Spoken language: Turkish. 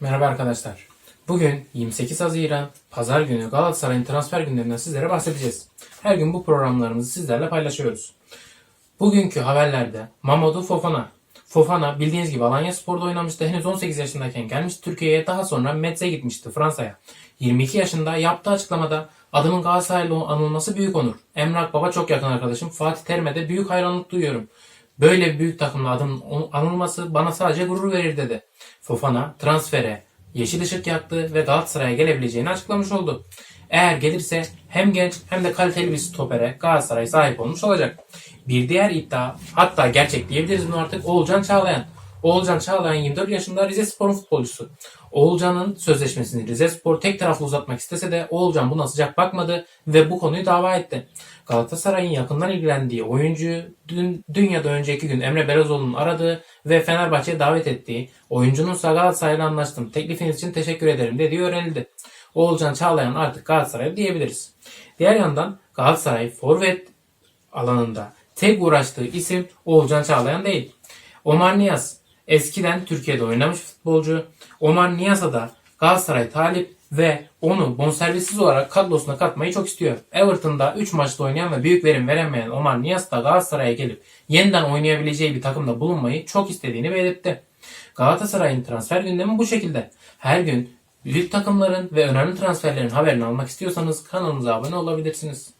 Merhaba arkadaşlar. Bugün 28 Haziran Pazar günü Galatasaray'ın transfer gündeminden sizlere bahsedeceğiz. Her gün bu programlarımızı sizlerle paylaşıyoruz. Bugünkü haberlerde Mamadou Fofana. Fofana bildiğiniz gibi Alanya Spor'da oynamıştı. Henüz 18 yaşındayken gelmişti Türkiye'ye. Daha sonra Metz'e gitmişti Fransa'ya. 22 yaşında yaptığı açıklamada adımın Galatasaraylı anılması büyük onur. Emrah Baba çok yakın arkadaşım. Fatih Terim'e de büyük hayranlık duyuyorum. Böyle büyük takımla adım anılması bana sadece gurur verir dedi. Fofana transfere yeşil ışık yaktı ve Galatasaray'a gelebileceğini açıklamış oldu. Eğer gelirse hem genç hem de kaliteli bir stopere Galatasaray sahip olmuş olacak. Bir diğer iddia hatta gerçek diyebiliriz bunu artık Oğulcan Çağlayan. Oğulcan Çağlayan 24 yaşında Rize Spor'un futbolcusu. Oğulcan'ın sözleşmesini Rize Spor tek taraflı uzatmak istese de Oğulcan buna sıcak bakmadı ve bu konuyu dava etti. Galatasaray'ın yakından ilgilendiği oyuncu dün, dün ya da önceki gün Emre Belezoğlu'nun aradığı ve Fenerbahçe'ye davet ettiği oyuncunun Galatasaray'la anlaştım. Teklifiniz için teşekkür ederim dediği öğrenildi. Oğulcan Çağlayan artık Galatasaray diyebiliriz. Diğer yandan Galatasaray forvet alanında tek uğraştığı isim Oğulcan Çağlayan değil. Omar Niyaz eskiden Türkiye'de oynamış futbolcu. Omar Niyaz'a da Galatasaray talip ve onu bonservissiz olarak kadrosuna katmayı çok istiyor. Everton'da 3 maçta oynayan ve büyük verim veremeyen Omar Niyaz da Galatasaray'a gelip yeniden oynayabileceği bir takımda bulunmayı çok istediğini belirtti. Galatasaray'ın transfer gündemi bu şekilde. Her gün büyük takımların ve önemli transferlerin haberini almak istiyorsanız kanalımıza abone olabilirsiniz.